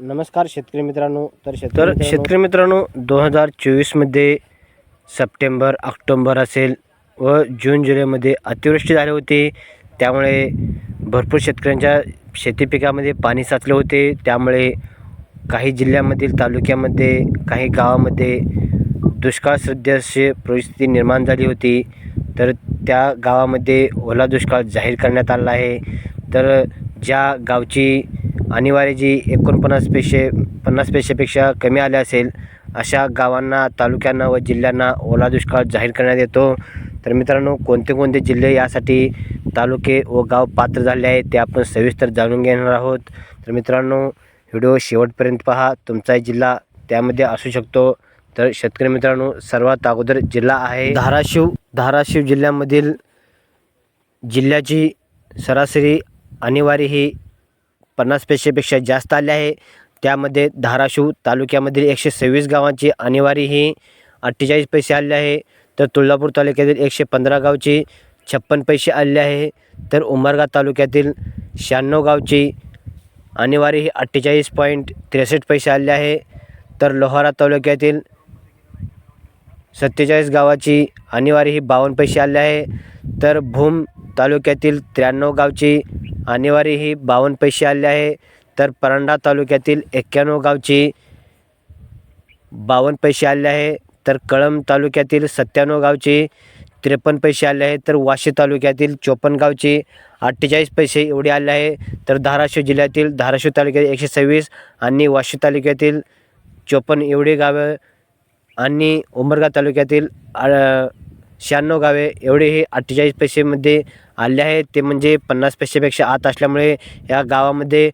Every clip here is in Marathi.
नमस्कार शेतकरी मित्रांनो. तर तर शेतकरी शेतकरी मित्रांनो दोन हजार चोवीसमध्ये सप्टेंबर ऑक्टोंबर असेल व जून जुलैमध्ये अतिवृष्टी झाली होती. त्यामुळे भरपूर शेतकऱ्यांच्या शेती पिकामध्ये पाणी साचले होते. त्यामुळे काही जिल्ह्यामधील तालुक्यामध्ये काही गावामध्ये दुष्काळ सदृश्य परिस्थिती निर्माण झाली होती. तर त्या गावामध्ये ओला दुष्काळ जाहीर करण्यात आला आहे. तर ज्या गावची अनिवार्य जी एकोणपन्नास पेशे पन्नास पेशेपेक्षा कमी आले असेल अशा गावांना तालुक्यांना व जिल्ह्यांना ओला दुष्काळ जाहीर करण्यात येतो. तर मित्रांनो कोणते कोणते जिल्हे यासाठी तालुके व गाव पात्र झाले आहेत ते आपण सविस्तर जाणून घेणार आहोत. तर मित्रांनो व्हिडिओ शेवटपर्यंत पहा. तुमचा जिल्हा त्यामध्ये असू शकतो. तर शेतकरी मित्रांनो सर्वात अगोदर जिल्हा आहे. धाराशिव धाराशिव जिल्ह्यामधील जिल्ह्याची सरासरी अनिवार्य ही पन्नास पेशेपेक्षा जास्त आले आहे. त्यामध्ये धाराशिव तालुक्यामधील एकशे सव्वीस गावांची अनिवार्य ही अठ्ठेचाळीस पैसे आले आहे. तर तुळजापूर तालुक्यातील एकशे पंधरा गावची छप्पन पैसे आले आहे. तर उमरगा तालुक्यातील शहाण्णव गावची अनिवार्य ही अठ्ठेचाळीस पॉईंट त्रेसष्ट पैसे आले आहे. तर लोहारा तालुक्यातील सत्तेचाळीस गावाची अनिवार्य ही बावन्न पैसे आले आहे. तर भूम तालुक्यातील त्र्याण्णव गावची अनिवार्य ही बावन्न पैसे आले आहे. तर परांडा तालुक्यातील एक्क्याण्णव गावची बावन्न पैसे आले आहे. तर कळंब तालुक्यातील सत्त्याण्णव गावची त्रेपन्न पैसे आले आहे. तर वाशी तालुक्यातील चोपन्न गावची अठ्ठेचाळीस पैसे एवढे आले आहे. तर धाराशिव जिल्ह्यातील धाराशिव तालुक्यातील एकशे सव्वीस आणि वाशी तालुक्यातील चोपन्न एवढी गावं आणि उमरगा तालुक्यातील शहाण्णव गावे एवढे हे अठ्ठेचाळीस पैसेमध्ये आले आहेत. ते म्हणजे पन्नास पैसेपेक्षा आत असल्यामुळे या गावामध्ये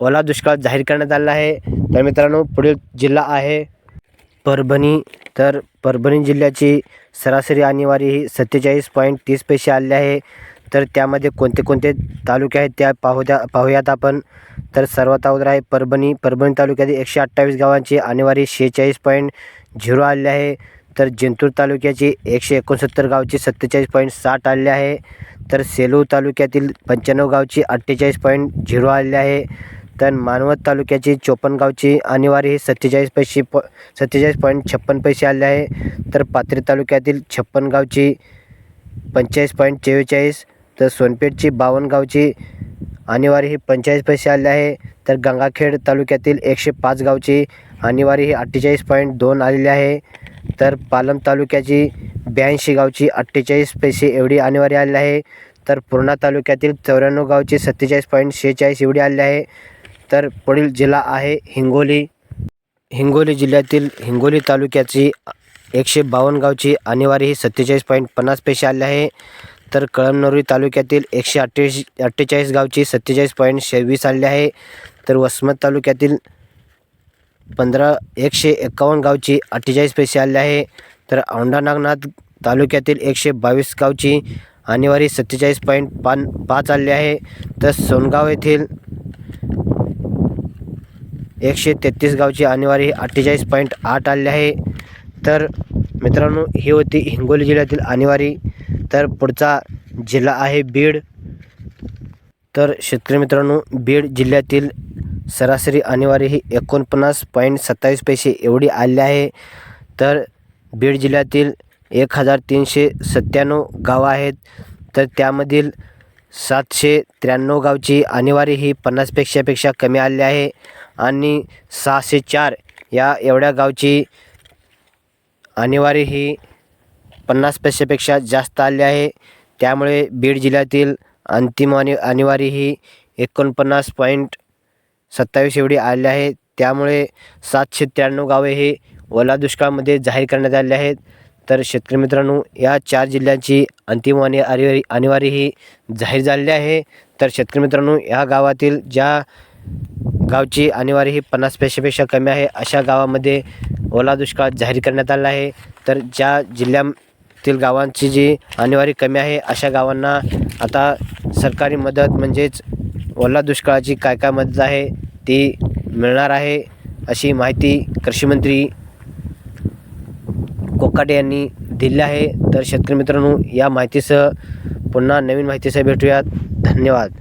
ओला दुष्काळ जाहीर करण्यात आला आहे. तर मित्रांनो पुढील जिल्हा आहे परभणी. तर परभणी जिल्ह्याची सरासरी अनिवार्य ही सत्तेचाळीस पॉईंट तीस पैसे आले आहे. तर त्यामध्ये कोणते कोणते तालुके आहेत त्या पाहू द्या पाहूयात आपण. तर सर्वात अगोदर आहे परभणी. परभणी तालुक्यातील एकशे अठ्ठावीस गावांची अनिवार्य शेहेचाळीस पॉईंट झिरो आले आहे. तर जिंतूर तालुक्याची एकशे एकोणसत्तर गावची सत्तेचाळीस पॉईंट साठ आले आहे. तर सेलू तालुक्यातील पंच्याण्णव गावची अठ्ठेचाळीस पॉईंट झिरो आले आहे. तर मानवत तालुक्याची चोपन्न गावची अनिवार्य ही सत्तेचाळीस पैसे प सत्तेचाळीस पॉईंट छप्पन पैसे आले आहे. तर पाथरी तालुक्यातील छप्पन गावची पंचेचाळीस पॉईंट चव्वेचाळीस तर सोनपेठची बावन्न गावची अनिवार्य ही पंचेचाळीस पैसे आले आहे. तर गंगाखेड तालुक्यातील एकशे पाच गावची अनिवार्य ही अठ्ठेचाळीस पॉईंट दोन आलेली आहे. तर पालम तालुक्याची ब्याऐंशी गावची अठ्ठेचाळीस पैसे एवढी अनिवार्य आलेली आहे. तर पूर्णा तालुक्यातील चौऱ्याण्णव गावची सत्तेचाळीस पॉईंट शेहेचाळीस एवढी आली आहे. तर पुढील जिल्हा आहे हिंगोली. हिंगोली जिल्ह्यातील हिंगोली तालुक्याची एकशे बावन्न गावची अनिवार्य ही सत्तेचाळीस पॉईंट पन्नास पैसे आले आहे. तर कळमनुरी तालुक्यातील एकशे अठ्ठेशी अठ्ठेचाळीस गावची सत्तेचाळीस पॉईंट सव्वीस आले आहे. तर वसमत तालुक्यातील पंधरा एकशे एक्कावन्न गावची अठ्ठेचाळीस पैसे आले आहे. तर औंढा नागनाथ तालुक्यातील एकशे बावीस गावची अनिवार्य सत्तेचाळीस पॉईंट पान पाच आले आहे. तर सोनगाव येथील एकशे तेहतीस गावची अनिवार्य अठ्ठेचाळीस पॉईंट आठ आले आहे. तर मित्रांनो ही होती हिंगोली जिल्ह्यातील अनिवार्य तर पुढचा जिल्हा आहे बीड. तर शेतकरी मित्रांनो बीड जिल्ह्यातील सरासरी अनिवार्य ही एकोणपन्नास पॉईंट सत्तावीस पैसे एवढी आली आहे. तर बीड जिल्ह्यातील एक हजार तीनशे सत्त्याण्णव गावं आहेत. तर त्यामधील सातशे त्र्याण्णव गावची अनिवार्य ही पन्नासपेक्षापेक्षा कमी आली आहे. आणि सहाशे चार या एवढ्या गावची अनिवार्य ही पन्नास पैशापेक्षा जास्त आली आहे. त्यामुळे बीड जिल्ह्यातील अंतिम आणि अनिवार्य ही एकोणपन्नास पॉईंट सत्तावीस एवढी आले आहे. त्यामुळे सातशे त्र्याण्णव गावे हे ओला दुष्काळामध्ये जाहीर करण्यात आले आहेत. तर शेतकरी मित्रांनो या चार जिल्ह्यांची अंतिम आणि अनिवार्य अनिवार्य ही जाहीर झालेली आहे. तर शेतकरी मित्रांनो या गावातील ज्या गावची अनिवार्य ही पन्नास पैशापेक्षा कमी आहे अशा गावामध्ये ओला दुष्काळ जाहीर करण्यात आला आहे. तर ज्या जिल्ह्यातील गावांची जी अनिवार्य कमी आहे अशा गावांना आता सरकारी मदत म्हणजेच ओला दुष्काळाची काय काय मदत आहे ती मिळणार आहे अशी माहिती कृषीमंत्री कोकाटे यांनी दिली आहे. तर शेतकरी मित्रांनो या माहितीसह पुन्हा नवीन माहितीसह भेटूयात. धन्यवाद.